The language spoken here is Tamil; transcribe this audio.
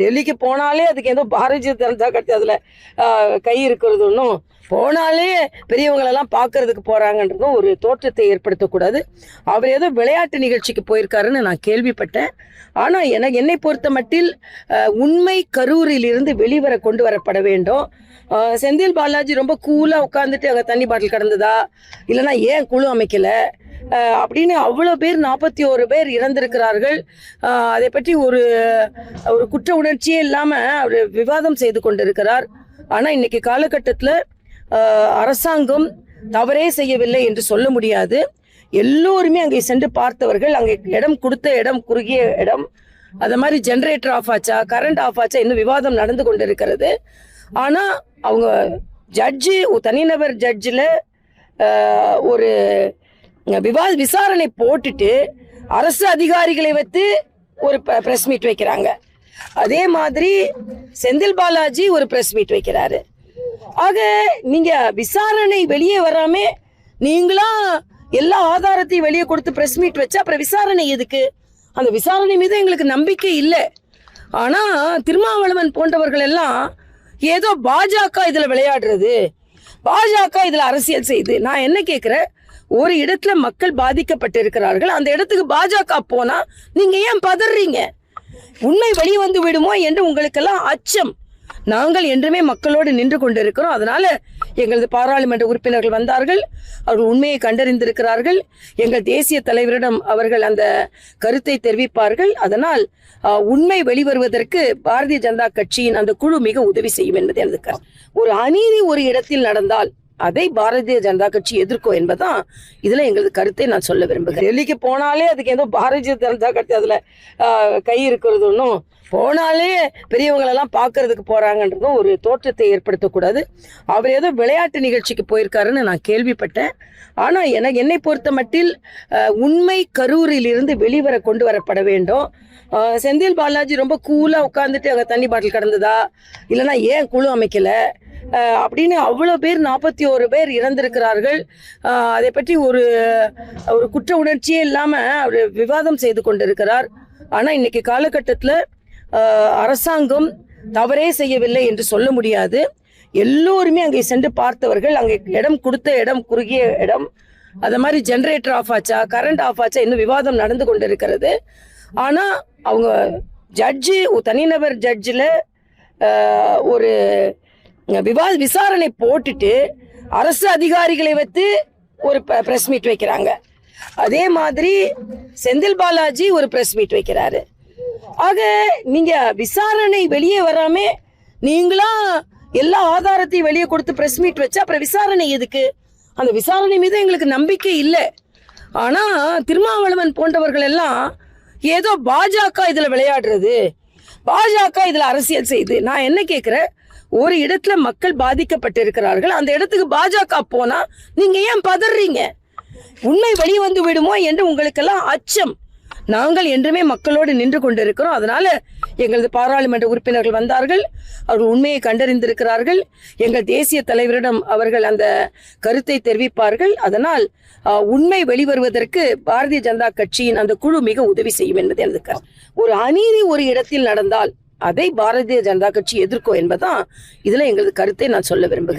டெல்லிக்கு போனாலே அதுக்கு ஏதோ பாரதிய ஜனதா கட்சி அதில் கை இருக்கிறது ஒன்றும் போனாலே பெரியவங்களெல்லாம் பார்க்கறதுக்கு போகிறாங்கன்றதும் ஒரு தோற்றத்தை ஏற்படுத்தக்கூடாது. அவர் ஏதோ விளையாட்டு நிகழ்ச்சிக்கு போயிருக்காருன்னு நான் கேள்விப்பட்டேன். ஆனால் எனக்கு என்னை பொறுத்த மட்டில் உண்மை கரூரிலிருந்து வெளிவர கொண்டு வரப்பட வேண்டும். செந்தில் பாலாஜி ரொம்ப கூலாக உட்காந்துட்டு அங்கே தண்ணி பாட்டில் கடந்ததா? இல்லைன்னா ஏன் குழு அமைக்கலை? அப்படின்னு அவ்வளோ பேர் நாற்பத்தி ஓரு பேர் இறந்திருக்கிறார்கள். அதை பற்றி ஒரு ஒரு குற்ற உணர்ச்சியே இல்லாமல் அவர் விவாதம் செய்து கொண்டிருக்கிறார். ஆனால் இன்னைக்கு காலகட்டத்தில் அரசாங்கம் தவறே செய்யவில்லை என்று சொல்ல முடியாது. எல்லோருமே அங்கே சென்று பார்த்தவர்கள் அங்கே இடம் கொடுத்த இடம் குறுகிய இடம் அது மாதிரி ஜென்ரேட்டர் ஆஃப் ஆச்சா கரண்ட் ஆஃப் ஆச்சா இன்னும் விவாதம் நடந்து கொண்டிருக்கிறது. ஆனால் அவங்க ஜட்ஜு தனிநபர் ஜட்ஜில் ஒரு விவாத விசாரணை போட்டுட்டு அரசு அதிகாரிகளை வைத்து ஒரு ப்ரெஸ் மீட் வைக்கிறாங்க. அதே மாதிரி செந்தில் பாலாஜி ஒரு ப்ரெஸ் மீட் வைக்கிறாரு. ஆக நீங்க விசாரணை வெளியே வராம நீங்களா எல்லா ஆதாரத்தையும் வெளியே கொடுத்து ப்ரெஸ் மீட் வச்சு அப்புறம் விசாரணை எதுக்கு? அந்த விசாரணை மீது எங்களுக்கு நம்பிக்கை இல்லை. ஆனா திருமாவளவன் போன்றவர்கள் எல்லாம் ஏதோ பாஜக இதுல விளையாடுறது. பாஜக இதுல அரசியல் செய்யுது நான் என்ன கேட்கிறேன் ஒரு இடத்துல மக்கள் பாதிக்கப்பட்டிருக்கிறார்கள். அந்த இடத்துக்கு பாஜக போனா நீங்க ஏன் பதறீங்க? உண்மை வெளியே வந்து விடுமோ என்று உங்களுக்கெல்லாம் அச்சம். நாங்கள் என்றுமே மக்களோடு நின்று கொண்டிருக்கிறோம். அதனால எங்களது பாராளுமன்ற உறுப்பினர்கள் வந்தார்கள். அவர்கள் உண்மையை கண்டறிந்திருக்கிறார்கள். எங்கள் தேசிய தலைவரிடம் அவர்கள் அந்த கருத்தை தெரிவிப்பார்கள். அதனால் உண்மை வெளிவருவதற்கு பாரதிய ஜனதா கட்சியின் அந்த குழு மிக உதவி செய்யும் என்பது எனது கருத்து. ஒரு அநீதி ஒரு இடத்தில் நடந்தால் அதை பாரதிய ஜனதா கட்சி எதிர்க்கும் என்பதுதான் இதுல எங்களது கருத்தை நான் சொல்ல விரும்புகிறேன். டெல்லிக்கு போனாலே அதுக்கு ஏதோ பாரதிய ஜனதா கட்சி அதுல கை இருக்கிறது ஒன்றும் போனாலே பெரியவங்களெல்லாம் பார்க்கறதுக்கு போறாங்கன்றதும் ஒரு தோற்றத்தை ஏற்படுத்தக்கூடாது. அவர் ஏதோ விளையாட்டு நிகழ்ச்சிக்கு போயிருக்காருன்னு நான் கேள்விப்பட்டேன். ஆனா எனக்கு என்னை பொறுத்த மட்டில் உண்மை கரூரிலிருந்து வெளிவர கொண்டு வரப்பட வேண்டும். செந்தில் பாலாஜி ரொம்ப கூலா உட்காந்துட்டு அங்கே தண்ணி பாட்டில் கடந்ததா? இல்லைன்னா ஏன் குழு அமைக்கல? அப்படின்னு அவ்வளோ பேர் நாற்பத்தி ஓரு பேர் இறந்திருக்கிறார்கள். அதை பற்றி ஒரு ஒரு குற்ற உணர்ச்சியே இல்லாமல் அவர் விவாதம் செய்து கொண்டிருக்கிறார். ஆனால் இன்னைக்கு காலகட்டத்தில் அரசாங்கம் தவறே செய்யவில்லை என்று சொல்ல முடியாது. எல்லோருமே அங்கே சென்று பார்த்தவர்கள் அங்கே இடம் கொடுத்த இடம் குறுகிய இடம் அது மாதிரி ஜென்ரேட்டர் ஆஃப் ஆச்சா கரண்ட் ஆஃப் ஆச்சா இன்னும் விவாதம் நடந்து கொண்டிருக்கிறது. ஆனால் அவங்க ஜட்ஜு தனிநபர் ஜட்ஜில் ஒரு விவாத விசாரணை போட்டுட்டு அரசு அதிகாரிகளை வைத்து ஒரு ப்ரெஸ் மீட் வைக்கிறாங்க. அதே மாதிரி செந்தில் பாலாஜி ஒரு ப்ரெஸ் மீட் வைக்கிறாரு. ஆக நீங்க விசாரணை வெளியே வராம நீங்களா எல்லா ஆதாரத்தையும் வெளியே கொடுத்து ப்ரெஸ் மீட் வச்சா அப்புறம் விசாரணை எதுக்கு? அந்த விசாரணை மீது எங்களுக்கு நம்பிக்கை இல்லை. ஆனா திருமாவளவன் போன்றவர்கள் எல்லாம் ஏதோ பாஜக இதுல விளையாடுறது. பாஜக இதுல அரசியல் செய்யுது நான் என்ன கேட்கிறேன் ஒரு இடத்துல மக்கள் பாதிக்கப்பட்டிருக்கிறார்கள். அந்த இடத்துக்கு பாஜக போனா நீங்க ஏன் பதறீங்க? உண்மை வெளியே வந்து விடுமோ என்று உங்களுக்கெல்லாம் அச்சம். நாங்கள் என்றுமே மக்களோடு நின்று கொண்டிருக்கிறோம். அதனால எங்களது பாராளுமன்ற உறுப்பினர்கள் வந்தார்கள். அவர்கள் உண்மையை கண்டறிந்திருக்கிறார்கள். எங்கள் தேசிய தலைவரிடம் அவர்கள் அந்த கருத்தை தெரிவிப்பார்கள். அதனால் உண்மை வெளிவருவதற்கு பாரதிய ஜனதா கட்சியின் அந்த குழு மிக உதவி செய்யும் என்பது எனது கருத்து. ஒரு அநீதி ஒரு இடத்தில் நடந்தால் அதை பாரதிய ஜனதா கட்சி எதிர்க்கும் என்பதுதான் இதுல எங்களது கருத்தை நான் சொல்ல விரும்புகிறேன்.